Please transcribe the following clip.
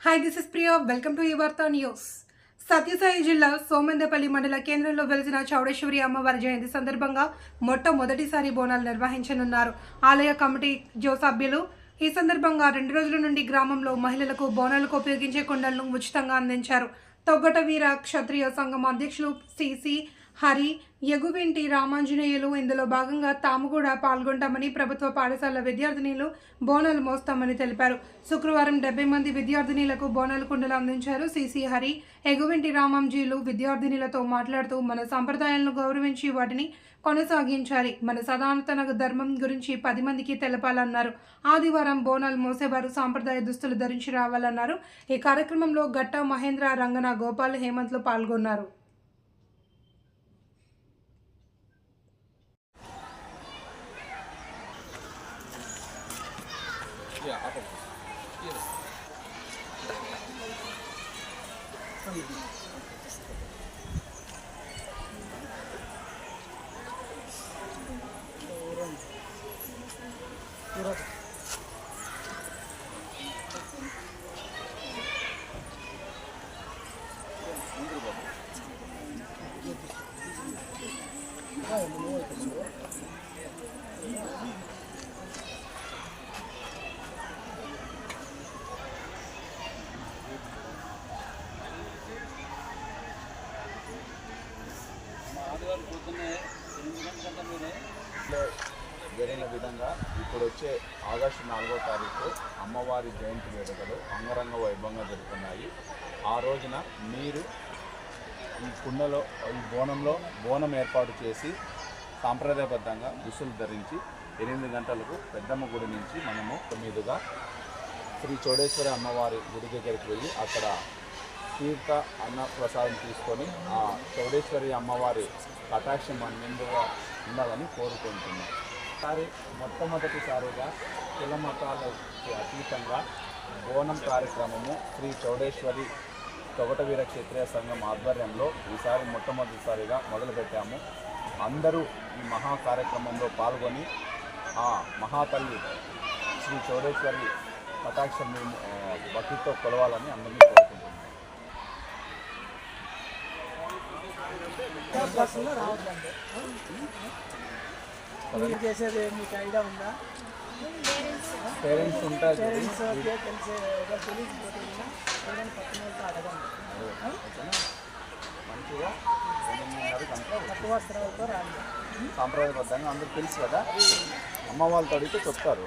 Hi this is Priya welcome to Vaartha news Satyasai జిల్లా సోమందపల్లి మండల కేంద్రంలో వెలిసిన చౌడేశ్వరి అమ్మవారి జయంతి సందర్భంగా మొట్టమొదటిసారి బోనాలు నిర్వహించనున్నారు. ఆలయ కమిటీ జో సభ్యులు ఈ సందర్భంగా రెండు రోజుల నుండి గ్రామంలో మహిళలకు బోనాలకు ఉపయోగించే కుండలను ఉచితంగా అందించారు. తొగ్గట వీర క్షత్రియ సంఘం అధ్యక్షులు సిసి హరి ఎగువింటి రామాంజనేయులు ఇందులో భాగంగా తాము కూడా పాల్గొంటామని ప్రభుత్వ పాఠశాల విద్యార్థినిలు బోనాలు మోస్తామని తెలిపారు. శుక్రవారం డెబ్బై మంది విద్యార్థినిలకు బోనాలు కుండలు అందించారు సిసి హరి ఎగువింటి రామాంజీలు విద్యార్థినిలతో మాట్లాడుతూ మన సంప్రదాయాలను గౌరవించి వాటిని కొనసాగించాలి. మన సనాతన ధర్మం గురించి పది మందికి తెలపాలన్నారు. ఆదివారం బోనాలు మోసేవారు సాంప్రదాయ దుస్తులు ధరించి రావాలన్నారు. ఈ కార్యక్రమంలో గట్ట మహేంద్ర రంగన గోపాల్ హేమంత్లు పాల్గొన్నారు. じゃあアトム？జరిగిన విధంగా ఇప్పుడు వచ్చే ఆగస్టు నాలుగో తారీఖు అమ్మవారి జయంతి వేడుకలు అంగరంగ వైభవంగా జరుగుతున్నాయి. ఆ రోజున మీరు ఈ కుండలో ఈ బోనంలో బోనం ఏర్పాటు చేసి సాంప్రదాయబద్ధంగా దుస్తులు ధరించి ఎనిమిది గంటలకు పెద్దమ్మ గుడి నుంచి మనము తొమ్మిదిగా శ్రీ చోడేశ్వరి అమ్మవారి గుడి దగ్గరికి వెళ్ళి అక్కడ తీర్థ అన్న ప్రసాదం తీసుకొని ఆ చౌడేశ్వరి అమ్మవారి కటాక్షం మన నిండుగా ఉండాలని కోరుకుంటున్నాం. ఈసారి మొట్టమొదటిసారిగా కుల మతాలకి అతీతంగా బోనం కార్యక్రమము శ్రీ చౌడేశ్వరి తొగటవీర క్షత్రియ సంఘం ఆధ్వర్యంలో ఈసారి మొట్టమొదటిసారిగా మొదలుపెట్టాము. అందరూ ఈ మహా కార్యక్రమంలో పాల్గొని ఆ మహాతల్లి శ్రీ చౌడేశ్వరి కటాక్షం భక్తితో కొలవాలని అందరినీ బస్సులో రావద్దండి. మీరు చేసేది మీకు ఐడియా ఉందా? పేరెంట్స్ ఉంటారు. పేరెంట్స్ తెలిసే తెలియకపోతే పేరెంట్స్ పక్కన వాళ్ళతో అడగండి. మంచిగా పట్టు వస్త్రాలతో రాండి. సాంప్రదాయబద్ధంగా అందరికి తెలుసు కదా. అమ్మ వాళ్ళతో అడిగితే చెప్తారు.